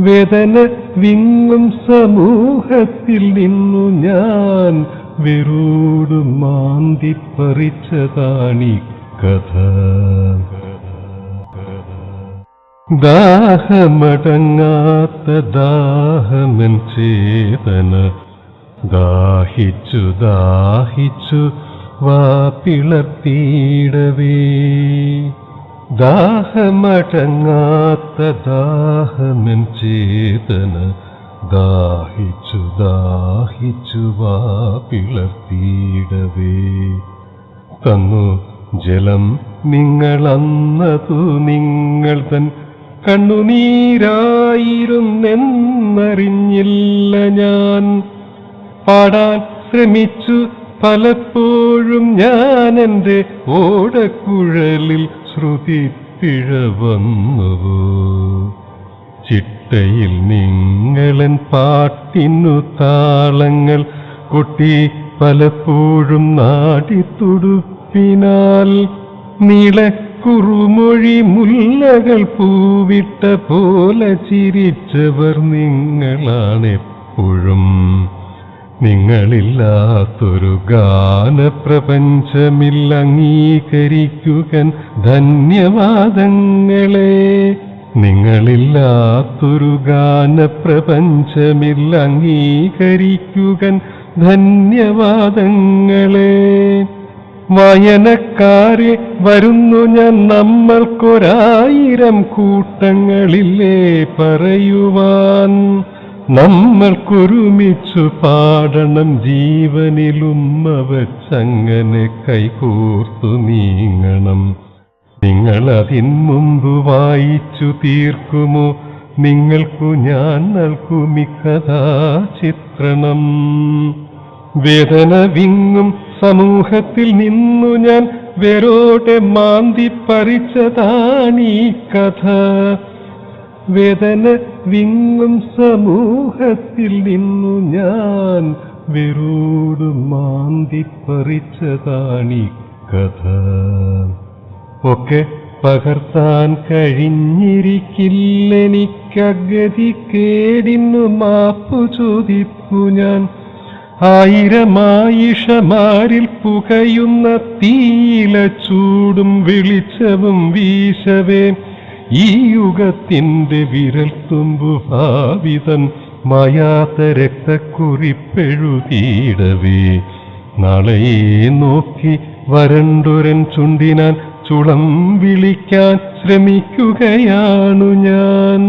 വേദന വിങ്ങും സമൂഹത്തിൽ നിന്നു ഞാൻ വെറോട് മാന്തി പറിച്ചതാണി കഥ. ദാഹമടങ്ങാത്ത ദാഹമൻ ചേതന ദാഹിച്ചു ദാഹിച്ചു വാ പിളർത്തിയിടവേ. ദാഹമടങ്ങാത്ത ദാഹമെൻ ചേതന ദാഹിച്ചു ദാഹിച്ചു വാ പിളർത്തിയിടവേ. തന്നു ജലം നിങ്ങളന്നതു നിങ്ങൾ തൻ കണ്ണുനീരായിരുന്നെന്നറിഞ്ഞില്ല ഞാൻ. പാടാൻ ശ്രമിച്ചു പലപ്പോഴും ഞാൻ എന്റെ ഓടക്കുഴലിൽ ശ്രുതി പിഴവന്നു ചിട്ടയിൽ നിങ്ങളൻ പാട്ടിനു താളങ്ങൾ കൊട്ടി പലപ്പോഴും നാടിത്തുടുപ്പിനാൽ നീളെ കുറുമൊഴി മുല്ലകൾ പൂവിട്ട പോലെ ചിരിച്ചവർ നിങ്ങളാണെപ്പോഴും. നിങ്ങളില്ലാത്തൊരു ഗാനപ്രപഞ്ചമിൽ അംഗീകരിക്കുക ധന്യവാദങ്ങളെ. നിങ്ങളില്ലാത്തൊരു ഗാനപ്രപഞ്ചമിൽ അംഗീകരിക്കുക ധന്യവാദങ്ങളെ. വായനക്കാരെ വരുന്നു ഞാൻ നമ്മൾക്കൊരായിരം കൂട്ടങ്ങളില്ലേ പറയുവാൻ. നമ്മൾക്കൊരുമിച്ചു പാടണം ജീവനിലുമ്മ വച്ചങ്ങനെ കൈകോർത്തു നീങ്ങണം. നിങ്ങളതിൻ മുമ്പ് വായിച്ചു തീർക്കുമോ? നിങ്ങൾക്കു ഞാൻ നൽകുമി കഥാചിത്രണം വേദന വിങ്ങും സമൂഹത്തിൽ നിന്നു ഞാൻ വേരോടെ മാന്തി പറിച്ചതാണീ കഥ. വേദന വിങ്ങും സമൂഹത്തിൽ നിന്നു ഞാൻ വെറോട് മാന്തി പറിച്ചതാണീ കഥ. ഒക്കെ പകർത്താൻ കഴിഞ്ഞിരിക്കില്ലെനിക്കഗതി കേടിന്നു മാപ്പു ചോദിപ്പു ഞാൻ. ആയിരമായിഷമാരിൽ പുകയുന്ന തീയില ചൂടും വെളിച്ചവും വീശവേ. ഈ യുഗത്തിന്റെ വിരൽത്തുമ്പു ഭാവിതൻ മായാത്ത രക്തക്കുറിപ്പെഴുതിയിടവേ. നാളെയെ നോക്കി വരണ്ടുരൻ ചുണ്ടിനാൻ ചുളം വിളിക്കാൻ ശ്രമിക്കുകയാണു ഞാൻ.